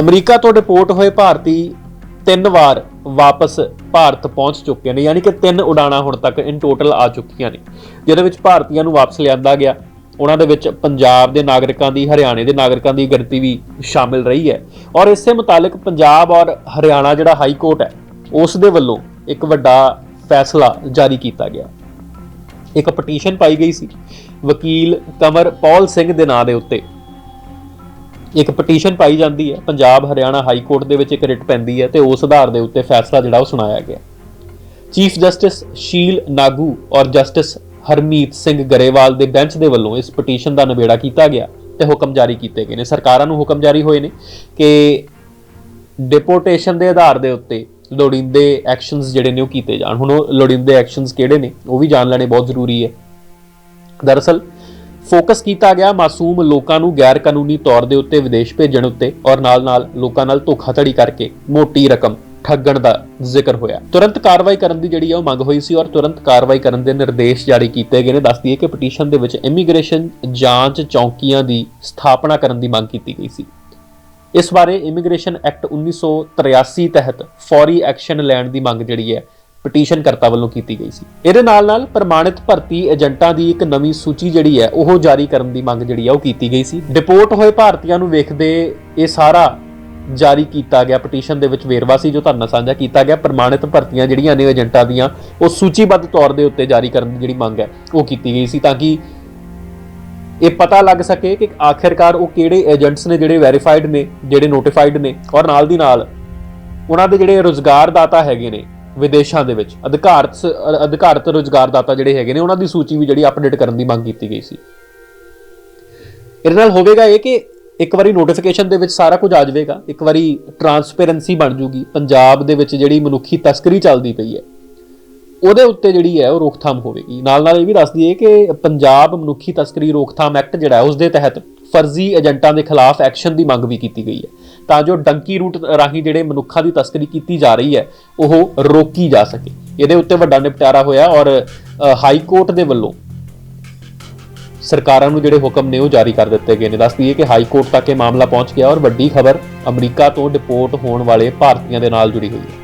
America ਤੋਂ deport ਹੋਏ ਭਾਰਤੀ ਤਿੰਨ ਵਾਰ ਵਾਪਸ ਭਾਰਤ ਪਹੁੰਚ ਚੁੱਕੇ ਨੇ, ਯਾਨੀ ਕਿ ਤਿੰਨ ਉਡਾਣਾਂ ਹੁਣ ਤੱਕ ਇਨ ਟੋਟਲ ਆ ਚੁੱਕੀਆਂ ਨੇ, ਜਿਹਦੇ ਵਿੱਚ ਭਾਰਤੀਆਂ ਨੂੰ ਵਾਪਸ ਲਿਆਂਦਾ ਗਿਆ। ਉਹਨਾਂ ਦੇ ਵਿੱਚ ਪੰਜਾਬ ਦੇ ਨਾਗਰਿਕਾਂ ਦੀ, ਹਰਿਆਣੇ ਦੇ ਨਾਗਰਿਕਾਂ ਦੀ ਗਿਣਤੀ ਵੀ ਸ਼ਾਮਿਲ ਰਹੀ ਹੈ। ਔਰ ਇਸੇ ਮੁਤਾਲਕ ਪੰਜਾਬ ਔਰ ਹਰਿਆਣਾ ਜਿਹੜਾ ਹਾਈ ਕੋਰਟ ਹੈ, ਉਸ ਦੇ ਵੱਲੋਂ ਇੱਕ ਵੱਡਾ ਫੈਸਲਾ ਜਾਰੀ ਕੀਤਾ ਗਿਆ। ਇੱਕ ਪਟੀਸ਼ਨ ਪਾਈ ਗਈ ਸੀ, ਵਕੀਲ ਕਮਰ ਪੌਲ ਸਿੰਘ ਦੇ ਨਾਂ ਦੇ ਉੱਤੇ। ਇੱਕ ਪਟੀਸ਼ਨ ਪਾਈ ਜਾਂਦੀ ਹੈ, ਪੰਜਾਬ ਹਰਿਆਣਾ ਹਾਈ ਕੋਰਟ ਦੇ ਵਿੱਚ ਇੱਕ ਰਿਟ ਪੈਂਦੀ ਹੈ ਤੇ ਉਸ ਆਧਾਰ ਦੇ ਉੱਤੇ ਫੈਸਲਾ ਜਿਹੜਾ ਉਹ ਸੁਣਾਇਆ ਗਿਆ। ਚੀਫ ਜਸਟਿਸ ਸ਼ੀਲ ਨਾਗੂ ਔਰ ਜਸਟਿਸ ਹਰਮੀਤ ਸਿੰਘ ਗਰੇਵਾਲ ਦੇ ਬੈਂਚ ਦੇ ਵੱਲੋਂ ਇਸ ਪਟੀਸ਼ਨ ਦਾ ਨਿਬੇੜਾ ਕੀਤਾ ਗਿਆ ਤੇ ਹੁਕਮ ਜਾਰੀ ਕੀਤੇ ਗਏ ਨੇ। ਸਰਕਾਰਾਂ ਨੂੰ ਹੁਕਮ ਜਾਰੀ ਹੋਏ ਨੇ ਕਿ ਡਿਪੋਰਟੇਸ਼ਨ ਦੇ ਆਧਾਰ ਦੇ ਉੱਤੇ ਲੋੜੀਂਦੇ ਐਕਸ਼ਨਸ ਜਿਹੜੇ ਨੇ ਉਹ ਕੀਤੇ ਜਾਣ। ਹੁਣ ਉਹ ਲੋੜੀਂਦੇ ਐਕਸ਼ਨਸ ਕਿਹੜੇ ਨੇ ਉਹ ਵੀ ਜਾਣ ਲੈਣੇ ਬਹੁਤ ਜ਼ਰੂਰੀ ਹੈ। ਦਰਅਸਲ ਫੋਕਸ ਕੀਤਾ ਗਿਆ ਮਾਸੂਮ ਲੋਕਾਂ ਨੂੰ ਗੈਰ ਕਾਨੂੰਨੀ ਤੌਰ ਦੇ ਉੱਤੇ ਵਿਦੇਸ਼ ਭੇਜਣ ਉੱਤੇ ਔਰ ਨਾਲ-ਨਾਲ ਲੋਕਾਂ ਨਾਲ ਧੋਖਾਧੜੀ ਕਰਕੇ ਮੋਟੀ ਰਕਮ ਠੱਗਣ ਦਾ ਜ਼ਿਕਰ ਹੋਇਆ। ਤੁਰੰਤ ਕਾਰਵਾਈ ਕਰਨ ਦੀ ਜਿਹੜੀ ਹੈ ਉਹ ਮੰਗ ਹੋਈ ਸੀ ਔਰ ਤੁਰੰਤ ਕਾਰਵਾਈ ਕਰਨ ਦੇ ਨਿਰਦੇਸ਼ ਜਾਰੀ ਕੀਤੇ ਗਏ ਨੇ। ਦੱਸਦੀ ਹੈ ਕਿ ਪਟੀਸ਼ਨ ਦੇ ਵਿੱਚ ਇਮੀਗ੍ਰੇਸ਼ਨ ਜਾਂਚ ਚੌਕੀਆਂ ਦੀ ਸਥਾਪਨਾ ਕਰਨ ਦੀ ਮੰਗ ਕੀਤੀ ਗਈ ਸੀ। ਇਸ ਬਾਰੇ ਇਮੀਗ੍ਰੇਸ਼ਨ ਐਕਟ 1983 ਤਹਿਤ ਫੌਰੀ ਐਕਸ਼ਨ ਲੈਣ ਦੀ ਮੰਗ ਜਿਹੜੀ ਹੈ ਪਟੀਸ਼ਨ ਕਰਤਾ ਵੱਲੋਂ ਕੀਤੀ ਗਈ ਸੀ। ਇਹਦੇ ਨਾਲ ਨਾਲ ਪ੍ਰਮਾਣਿਤ ਭਰਤੀ ਏਜੰਟਾਂ ਦੀ ਇੱਕ ਨਵੀਂ ਸੂਚੀ ਜਿਹੜੀ ਹੈ, ਉਹ ਜਾਰੀ ਕਰਨ ਦੀ ਮੰਗ ਜਿਹੜੀ ਹੈ, ਉਹ ਕੀਤੀ ਗਈ ਸੀ। ਡਿਪੋਰਟ ਹੋਏ ਭਾਰਤੀਆਂ ਨੂੰ ਵੇਖਦੇ ਇਹ ਸਾਰਾ ਜਾਰੀ ਕੀਤਾ ਗਿਆ। ਪਟੀਸ਼ਨ ਦੇ ਵਿੱਚ ਵੇਰਵਾ ਸੀ ਜੋ ਤੁਹਾਨੂੰ ਨਾਲ ਸਾਂਝਾ ਕੀਤਾ ਗਿਆ। ਪ੍ਰਮਾਣਿਤ ਭਰਤੀਆਂ ਜਿਹੜੀਆਂ ਨੇ ਏਜੰਟਾਂ ਦੀਆਂ, ਉਹ ਸੂਚੀਬੱਧ ਤੌਰ ਦੇ ਉੱਤੇ ਜਾਰੀ ਕਰਨ ਦੀ ਜਿਹੜੀ ਮੰਗ ਹੈ, ਉਹ ਕੀਤੀ ਗਈ ਸੀ ਤਾਂ ਕਿ ਇਹ ਪਤਾ ਲੱਗ ਸਕੇ ਕਿ ਆਖਿਰਕਾਰ ਉਹ ਕਿਹੜੇ ਏਜੰਟਸ ਨੇ, ਜਿਹੜੇ ਵੈਰੀਫਾਈਡ ਨੇ, ਜਿਹੜੇ ਨੋਟੀਫਾਈਡ ਨੇ ਔਰ ਨਾਲ ਦੀ ਨਾਲ ਉਹਨਾਂ ਦੇ ਜਿਹੜੇ ਰੋਜ਼ਗਾਰਦਾਤਾ ਹੈਗੇ ਨੇ ਵਿਦੇਸ਼ਾਂ ਦੇ ਵਿੱਚ। ਅਧਿਕਾਰਤ ਸ- ਅਧਿਕਾਰਤ ਰੋਜ਼ਗਾਰਦਾਤਾ ਜਿਹੜੇ ਹੈਗੇ ਨੇ, ਉਹਨਾਂ ਦੀ ਸੂਚੀ ਵੀ ਜਿਹੜੀ ਅਪਡੇਟ ਕਰਨ ਦੀ ਮੰਗ ਕੀਤੀ ਗਈ ਸੀ। ਇਹਦੇ ਨਾਲ ਹੋਵੇਗਾ ਇਹ ਕਿ ਇੱਕ ਵਾਰੀ ਨੋਟੀਫਿਕੇਸ਼ਨ ਦੇ ਵਿੱਚ ਸਾਰਾ ਕੁਝ ਆ ਜਾਵੇਗਾ। ਇੱਕ ਵਾਰੀ ਟਰਾਂਸਪੇਰੈਂਸੀ ਬਣ ਜੂਗੀ। ਪੰਜਾਬ ਦੇ ਵਿੱਚ ਜਿਹੜੀ ਮਨੁੱਖੀ ਤਸਕਰੀ ਚੱਲਦੀ ਪਈ ਹੈ, ਉਹਦੇ ਉੱਤੇ ਜਿਹੜੀ ਹੈ ਉਹ ਰੋਕਥਾਮ ਹੋਵੇਗੀ। ਨਾਲ ਨਾਲ ਇਹ ਵੀ ਦੱਸ ਦਈਏ ਕਿ ਪੰਜਾਬ ਮਨੁੱਖੀ ਤਸਕਰੀ ਰੋਕਥਾਮ ਐਕਟ ਜਿਹੜਾ ਹੈ ਉਸ ਦੇ ਤਹਿਤ ਫਰਜ਼ੀ ਏਜੰਟਾਂ ਦੇ ਖਿਲਾਫ ਐਕਸ਼ਨ ਦੀ ਮੰਗ ਵੀ ਕੀਤੀ ਗਈ ਹੈ। ਤਾਂ ਜੋ ਡੰਕੀ ਰੂਟ ਰਾਹੀਂ ਜਿਹੜੇ ਮਨੁੱਖਾਂ ਦੀ ਤਸਕਰੀ ਕੀਤੀ ਜਾ ਰਹੀ ਹੈ, ਉਹ ਰੋਕੀ ਜਾ ਸਕੇ। ਇਹਦੇ ਉੱਤੇ ਵੱਡਾ ਨਿਪਟਾਰਾ ਹੋਇਆ ਔਰ ਹਾਈ ਕੋਰਟ ਦੇ ਵੱਲੋਂ ਸਰਕਾਰਾਂ ਨੂੰ ਜਿਹੜੇ ਹੁਕਮ ਨੇ ਉਹ ਜਾਰੀ ਕਰ ਦਿੱਤੇ ਗਏ ਨੇ। ਦੱਸ ਦਈਏ ਕਿ ਹਾਈ ਕੋਰਟ ਤੱਕ ਇਹ ਮਾਮਲਾ ਪਹੁੰਚ ਗਿਆ ਔਰ ਵੱਡੀ ਖਬਰ ਅਮਰੀਕਾ ਤੋਂ ਡਿਪੋਰਟ ਹੋਣ ਵਾਲੇ ਭਾਰਤੀਆਂ ਦੇ ਨਾਲ ਜੁੜੀ ਹੋਈ ਹੈ।